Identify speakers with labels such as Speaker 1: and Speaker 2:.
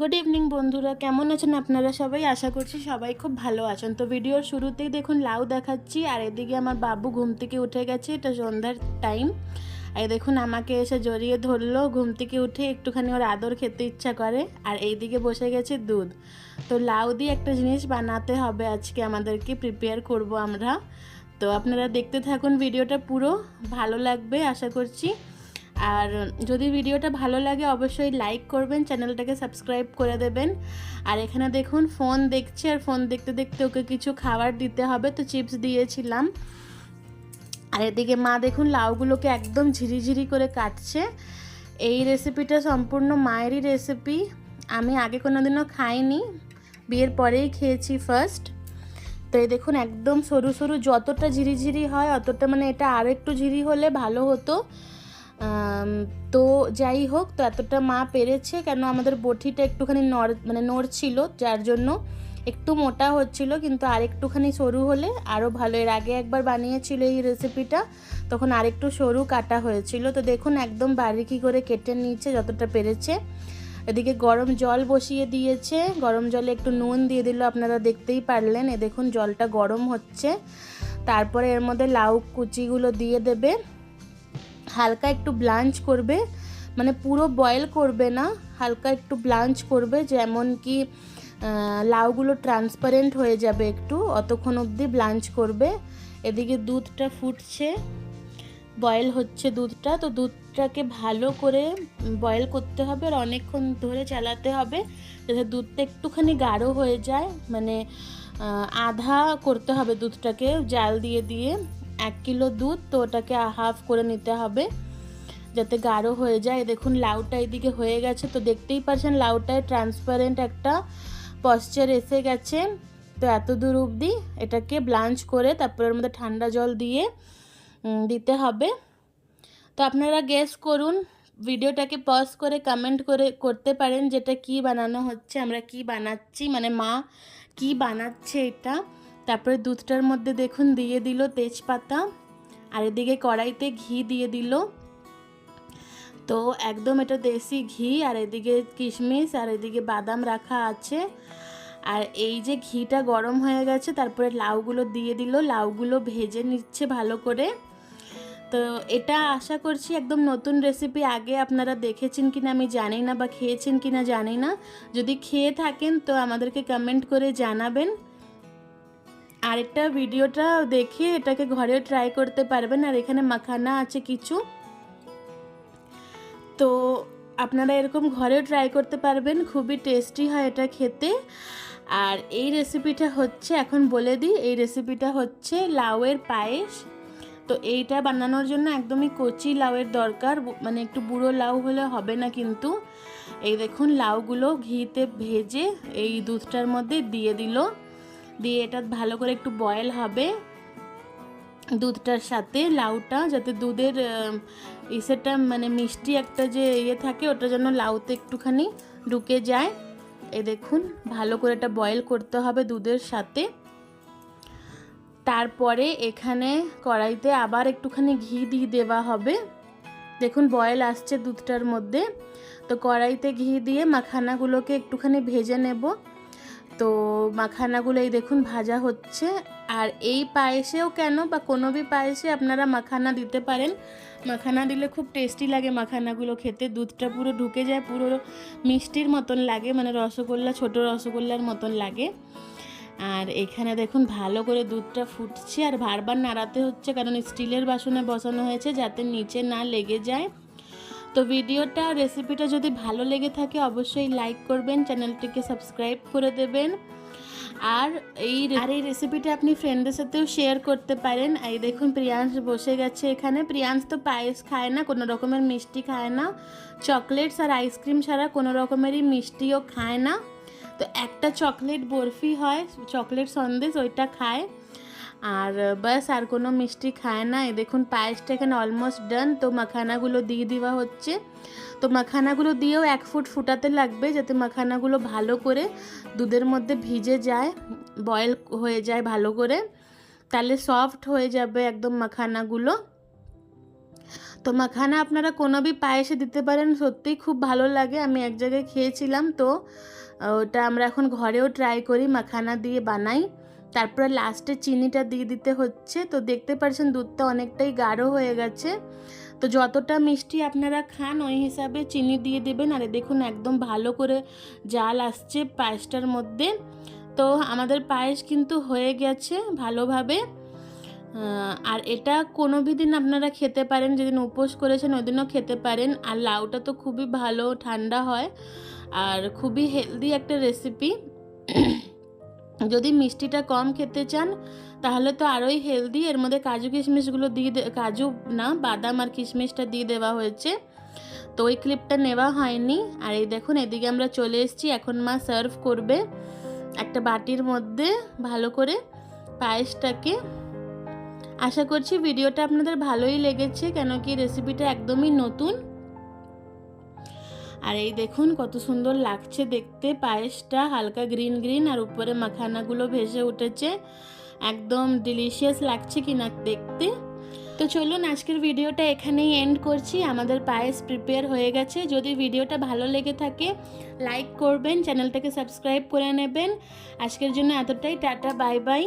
Speaker 1: Good evening বন্ধুরা। কেমন আছেন আপনারা সবাই? আশা করছি সবাই খুব ভালো আছেন। তো ভিডিওর শুরুতেই দেখুন, লাউ দেখাচ্ছি। আর এদিকে আমার বাবু ঘুম থেকে উঠে গেছে। এটা সন্ধ্যার টাইম আর দেখুন, আমাকে এসে জড়িয়ে ধরলো। ঘুম থেকে উঠে একটুখানি ওর আদর খেতে ইচ্ছা করে। আর এইদিকে বসে গেছে দুধ। তো লাউ দিয়ে একটা জিনিস বানাতে হবে আজকে আমাদেরকে। প্রিপেয়ার করব আমরা। তো আপনারা দেখতে থাকুন ভিডিওটা পুরো। ভালো লাগবে, আশা করছি। আর যদি ভিডিওটা ভালো লাগে, অবশ্যই লাইক করবেন, চ্যানেলটাকে সাবস্ক্রাইব করে দেবেন। আর এখানে দেখুন ফোন দেখছে, আর ফোন দেখতে দেখতে ওকে কিছু খাবার দিতে হবে, তো চিপস দিয়েছিলাম। আর এদিকে মা দেখুন, লাউগুলোকে একদম ঝিরিঝিরি করে কাটছে। এই রেসিপিটা সম্পূর্ণ মায়েরই রেসিপি আমি আগে কোনো দিনও খাইনি, বিয়ের পরেই খেয়েছি ফার্স্ট তো এই দেখুন, একদম সরু সরু, যতটা ঝিরিঝিরি হয়, অতটা মানে এটা আর একটু ঝিরি হলে ভালো হতো। তো যাই হোক, তো এতটা মা পেরেছে কেন আমাদের বটিটা একটুখানি নড় মানে নড়ছিল, যার জন্য একটু মোটা হচ্ছিল, কিন্তু আর একটুখানি সরু হলে আরও ভালো। এর আগে একবার বানিয়েছিল এই রেসিপিটা তখন আরেকটু সরু কাটা হয়েছিল। তো দেখুন একদম বারিকি করে কেটে নিয়েছে, যতটা পেরেছে। এদিকে গরম জল বসিয়ে দিয়েছে। গরম জলে একটু নুন দিয়ে দিল, আপনারা দেখতেই পারলেন। এ দেখুন জলটা গরম হচ্ছে। তারপরে এর মধ্যে লাউ কুচিগুলো দিয়ে দেবে। হালকা একটু ব্লাঞ্চ করবে মানে পুরো বয়েল করবে না, হালকা একটু ব্লাঞ্চ করবে, যেমন কি লাউগুলো ট্রান্সপারেন্ট হয়ে যাবে একটু, অতক্ষণ অবধি ব্লাঞ্চ করবে। এদিকে দুধটা ফুটছে, বয়েল হচ্ছে দুধটা, তো দুধটাকে ভালো করে বয়েল করতে হবে আর অনেকক্ষণ ধরে চালাতে হবে যাতে দুধটা একটুখানি গাঢ় হয়ে যায় মানে আধা করতে হবে দুধটাকে, জাল দিয়ে দিয়ে। এক কিলো দুধ, তো ওটাকে হাফ করে নিতে হবে যাতে গাঢ় হয়ে যায়। দেখুন, লাউটা এদিকে হয়ে গেছে। তো দেখতেই পাচ্ছেন, লাউটায় ট্রান্সপারেন্ট একটা পশ্চার এসে গেছে। তো এত দূর অবধি এটাকে ব্লাঞ্চ করে তারপর এর মধ্যে ঠান্ডা জল দিয়ে দিতে হবে। তো আপনারা গেস করুন, ভিডিওটাকে পজ করে কমেন্ট করে করতে পারেন যেটা কি বানানো হচ্ছে, আমরা কি বানাচ্ছি মানে মা কি বানাচ্ছে এটা। তারপরে দুধটার মধ্যে দেখুন দিয়ে দিল তেজপাতা, আর এদিকে কড়াইতে ঘি দিয়ে দিল। তো একদম এটা দেশি ঘি, আর এদিকে কিশমিশ, আর এদিকে বাদাম রাখা আছে। আর এই যে ঘিটা গরম হয়ে গেছে, তারপরে লাউগুলো দিয়ে দিল। লাউগুলো ভেজে নিচ্ছে ভালো করে। তো এটা আশা করছি একদম নতুন রেসিপি, আগে আপনারা দেখেছেন কিনা আমি জানি না বা খেয়েছেন কিনা জানি না। যদি খেয়ে থাকেন তো আমাদেরকে কমেন্ট করে জানাবেন। আরেকটা ভিডিওটা দেখে এটাকে ঘরেও ট্রাই করতে পারবেন, আর এখানে মাখানা আছে কিছু। তো আপনারা এরকম ঘরেও ট্রাই করতে পারবেন, খুবই টেস্টি হয় এটা খেতে। আর এই রেসিপিটা হচ্ছে, এখন বলে দিই, এই রেসিপিটা হচ্ছে লাউয়ের পায়েস। তো এইটা বানানোর জন্য একদমই কচি লাউয়ের দরকার মানে একটু বুড়ো লাউ হলে হবে না কিন্তু। এই দেখুন, লাউগুলো ঘিতে ভেজে এই দুধটার মধ্যে দিয়ে দিল। দিয়ে এটা ভালো করে একটু বয়েল হবে। দুধটার সাথে লাউটা, যাতে দুধের ইসেটা মানে মিষ্টি একটা যে ইয়ে থাকে, ওটা যেন লাউতে একটুখানি ঢুকে যায়। এ দেখুন, ভালো করে এটা বয়েল করতে হবে দুধের সাথে। তারপরে এখানে কড়াইতে আবার একটুখানি ঘি দিয়ে দেওয়া হবে। দেখুন বয়েল আসছে দুধটার মধ্যে। তো কড়াইতে ঘি দিয়ে মাখানাগুলোকে একটুখানি ভেজে নেব। তো মাখানাগুলো এই দেখুন ভাজা হচ্ছে। আর এই পায়েসেও কেন বা কোনো বি পায়েসে আপনারা মাখানা দিতে পারেন? মাখানা দিলে খুব টেস্টি লাগে মাখানাগুলো খেতে। দুধটা পুরো ঢুকে যায়, পুরো মিষ্টির মতন লাগে মানে রসগোল্লা, ছোট রসগোল্লার মতন লাগে। আর এখানে দেখুন ভালো করে দুধটা ফুটছে। আর বারবার নাড়াতে হচ্ছে, কারণ স্টিলের বাসনে বসানো হয়েছে যাতে নিচে না লেগে যায়। তো ভিডিওটা রেসিপিটা যদি ভালো লেগে থাকে, অবশ্যই লাইক করবেন চ্যানেলটিকে সাবস্ক্রাইব করে দেবেন। আর এই আর এই রেসিপিটা আপনি ফ্রেন্ডদের সাথেও শেয়ার করতে পারেন। এই দেখুন, প্রিয়াংশ বসে গেছে এখানে। প্রিয়াংশ তো পায়েস খায় না, কোনো রকমের মিষ্টি খায় না। চকলেটস আর আইসক্রিম ছাড়া কোনো রকমেরই মিষ্টিও খায় না। তো একটা চকলেট বরফি হয় চকলেট সন্দেশ, ওইটা খায়। আর বাস আর কোনো মিষ্টি খায় না। এই দেখুন, পায়েসটা এখানে অলমোস্ট ডান তো মাখানাগুলো দিয়ে দেওয়া হচ্ছে। তো মাখানাগুলো দিয়েও এক ফুট ফুটাতে লাগবে যাতে মাখানাগুলো ভালো করে দুধের মধ্যে ভিজে যায় বয়েল হয়ে যায় ভালো করে। তাহলে সফট হয়ে যাবে একদম মাখানাগুলো। তো মাখানা আপনারা কোনো বি পায়েসে দিতে পারেন, সত্যিই খুব ভালো লাগে। আমি এক জায়গায় খেয়েছিলাম তো ওটা আমরা এখন ঘরেও ট্রাই করি, মাখানা দিয়ে বানাই। তারপরে লাস্টে চিনিটা দিয়ে দিতে হচ্ছে। তো দেখতে পাচ্ছেন দুধটা অনেকটাই গাঢ় হয়ে গেছে। তো যতটা মিষ্টি আপনারা খান, ওই হিসাবে চিনি দিয়ে দেবেন। আর দেখুন একদম ভালো করে জাল আসছে পায়েসটার মধ্যে। তো আমাদের পায়েস কিন্তু হয়ে গেছে ভালোভাবে। আর এটা কোনো ভি দিন আপনারা খেতে পারেন, যেদিন উপোস করেছেন ওই দিনও খেতে পারেন। আর লাউটা তো খুবই ভালো, ঠান্ডা হয়। আর খুবই হেলদি একটা রেসিপি যদি মিষ্টিটা কম খেতে চান, তাহলে তো আরোই হেলদি। এর মধ্যে কাজু কিশমিশগুলো দিয়ে কাজু না, বাদাম আর কিশমিশটা দিয়ে দেওয়া হয়েছে। তো ওই ক্লিপটা নেওয়া হয়নি। আর এই দেখুন, এদিকে আমরা চলে এসেছি। এখন মা সার্ভ করবে একটা বাটির মধ্যে ভালো করে পায়েসটাকে। আশা করছি ভিডিওটা আপনাদের ভালোই লেগেছে, কেন কি রেসিপিটা একদমই নতুন। আর এই দেখুন কত সুন্দর লাগছে দেখতে। পায়েসটা হালকা গ্রিন গ্রিন আর উপরে মাখানাগুলো ভেসে উঠেছে। একদম ডিলিশিয়াস লাগছে কিনা দেখতে। তো চলুন আজকের ভিডিওটা এখানেই এন্ড করছি। আমাদের পায়েস প্রিপেয়ার হয়ে গেছে। যদি ভিডিওটা ভালো লেগে থাকে লাইক করবেন চ্যানেলটাকে সাবস্ক্রাইব করে নেবেন। আজকের জন্য এতটাই, টাটা বাই বাই